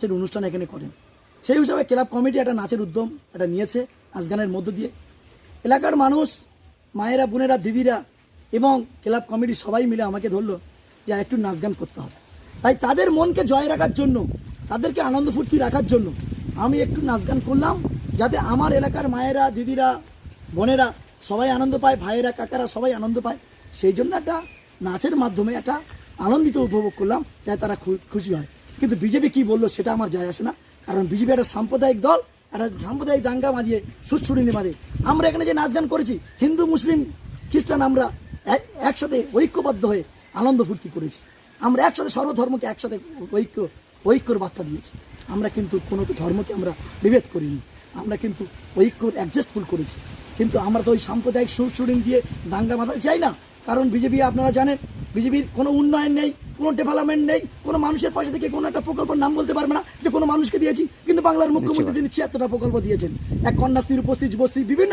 নাচের অনুষ্ঠান এখানে করেন। সেই হিসাবে ক্লাব কমিটি একটা নাচের উদ্যম এটা নিয়েছে নাচ গানের মধ্য দিয়ে। এলাকার মানুষ, মায়েরা, বোনেরা, দিদিরা এবং ক্লাব কমিটি সবাই মিলে আমাকে ধরলো যে একটু নাচ গান করতে হবে। তাই তাদের মনকে জয় রাখার জন্য, তাদেরকে আনন্দ ফুর্তি রাখার জন্য আমি একটু নাচ গান করলাম যাতে আমার এলাকার মায়েরা, দিদিরা, বোনেরা সবাই আনন্দ পায়, ভাইয়েরা, কাকারা সবাই আনন্দ পায়। সেই জন্য একটা নাচের মাধ্যমে একটা আনন্দিত উপভোগ করলাম যাতে তারা খুশি হয়। কিন্তু বিজেপি কি বলল সেটা আমার যায় আসে না। কারণ বিজেপি একটা সাম্প্রদায়িক দল, একটা সাম্প্রদায়িক দাঙ্গা বাঁধিয়ে সুচ্ছুড়িনি বাঁধে। আমরা এখানে যে নাচ গান করেছি, হিন্দু, মুসলিম, খ্রিস্টান, আমরা একসাথে ঐক্যবদ্ধ হয়ে আনন্দ ফুর্তি করেছি। আমরা একসাথে সর্বধর্মকে একসাথে ঐক্য, ঐক্যর বার্তা দিয়েছি। আমরা কিন্তু কোনো ধর্মকে আমরা বিভেদ করিনি। আমরা কিন্তু ঐক্যর অ্যাডজাস্টফুল করেছি। কিন্তু আমরা তো ওই সাম্প্রদায়িক সুরসুরিং দিয়ে দাঙ্গা বাঁধাতে চাই না। কারণ বিজেপি, আপনারা জানেন, বিজেপির কোনো উন্নয়ন নেই। কোনো ডেভেলপমেন্ট নেই কোনো মানুষের পাশে থেকে কোনো একটা প্রকল্পের নাম বলতে পারবে না যে কোনো মানুষকে দিয়েছি। কিন্তু বাংলার মুখ্যমন্ত্রী তিনি ছিয়াত্তরটা প্রকল্প দিয়েছেন। এক কন্যাশ্রীর উপস্থিত যুবশ্রী বিভিন্ন